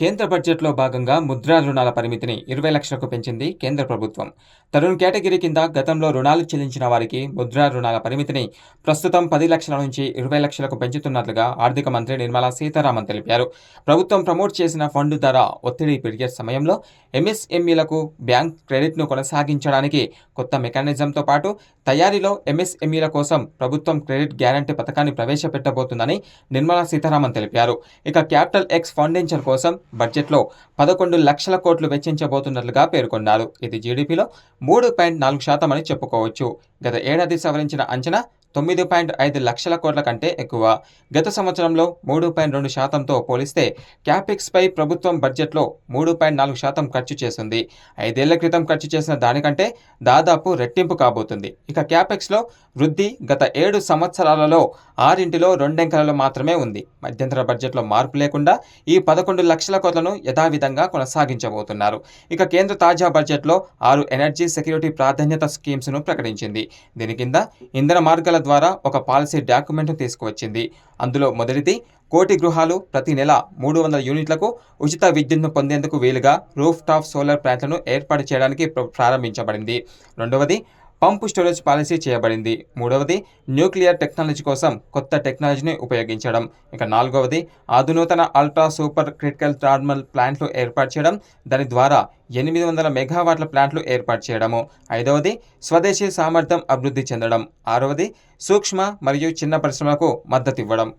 కేంద్ర బడ్జెట్లో భాగంగా ముద్రా రుణాల పరిమితిని ఇరవై లక్షలకు పెంచింది కేంద్ర ప్రభుత్వం. తరుణ్ కేటగిరీ కింద గతంలో రుణాలు చెల్లించిన వారికి ముద్రా రుణాల పరిమితిని ప్రస్తుతం పది లక్షల నుంచి ఇరవై లక్షలకు పెంచుతున్నట్లుగా ఆర్థిక మంత్రి నిర్మలా సీతారామన్ తెలిపారు. ప్రభుత్వం ప్రమోట్ చేసిన ఫండ్ ధర ఒత్తిడి పెరిగే సమయంలో ఎంఎస్ఎంఈలకు బ్యాంక్ క్రెడిట్ను కొనసాగించడానికి కొత్త మెకానిజంతో పాటు తయారీలో ఎంఎస్ఎంఈల కోసం ప్రభుత్వం క్రెడిట్ గ్యారంటీ పథకాన్ని ప్రవేశపెట్టబోతుందని నిర్మలా సీతారామన్ తెలిపారు. ఇక క్యాపిటల్ ఎక్స్ ఫౌండేషన్ కోసం బడ్జెట్లో పదకొండు లక్షల కోట్లు వెచ్చించబోతున్నట్లుగా పేర్కొన్నారు. ఇది జీడీపీలో మూడు పాయింట్ నాలుగు శాతం అని చెప్పుకోవచ్చు. గత ఏడాది సవరించిన అంచనా తొమ్మిది పాయింట్ ఐదు లక్షల కోట్ల కంటే ఎక్కువ. గత సంవత్సరంలో మూడు పాయింట్ రెండు శాతంతో పోలిస్తే క్యాపెక్స్పై ప్రభుత్వం బడ్జెట్లో మూడు పాయింట్ నాలుగు శాతం ఖర్చు చేసింది. ఐదేళ్ళ క్రితం ఖర్చు చేసిన దానికంటే దాదాపు రెట్టింపు కాబోతుంది. ఇక క్యాపెక్స్లో వృద్ధి గత ఏడు సంవత్సరాలలో ఆరింటిలో రెండెంకలలో మాత్రమే ఉంది. మధ్యంతర బడ్జెట్లో మార్పు లేకుండా ఈ పదకొండు లక్షల కోట్లను యథావిధంగా కొనసాగించబోతున్నారు. ఇక కేంద్ర తాజా బడ్జెట్లో ఆరు ఎనర్జీ సెక్యూరిటీ ప్రాధాన్యత స్కీమ్స్ను ప్రకటించింది. దీని కింద ఇంధన మార్గాల ద్వారా ఒక పాలసీ డాక్యుమెంట్ను తీసుకువచ్చింది. అందులో మొదటిది కోటి గృహాలు ప్రతి నెల మూడు వందల యూనిట్లకు ఉచిత విద్యుత్ను పొందేందుకు వీలుగా రూఫ్ టాప్ సోలార్ ప్లాంట్లను ఏర్పాటు చేయడానికి ప్రారంభించబడింది. రెండవది పంప్ స్టోరేజ్ పాలసీ చేయబడింది. మూడవది న్యూక్లియర్ టెక్నాలజీ కోసం కొత్త టెక్నాలజీని ఉపయోగించడం. ఇక నాలుగవది ఆధునూతన అల్ట్రా సూపర్ క్రిటికల్ థర్మల్ ప్లాంట్లు ఏర్పాటు చేయడం. దాని ద్వారా ఎనిమిది వందల మెగావాట్ల ప్లాంట్లు ఏర్పాటు చేయడము. ఐదవది స్వదేశీ సామర్థ్యం అభివృద్ధి చెందడం. ఆరవది సూక్ష్మ మరియు చిన్న పరిశ్రమలకు మద్దతు ఇవ్వడం.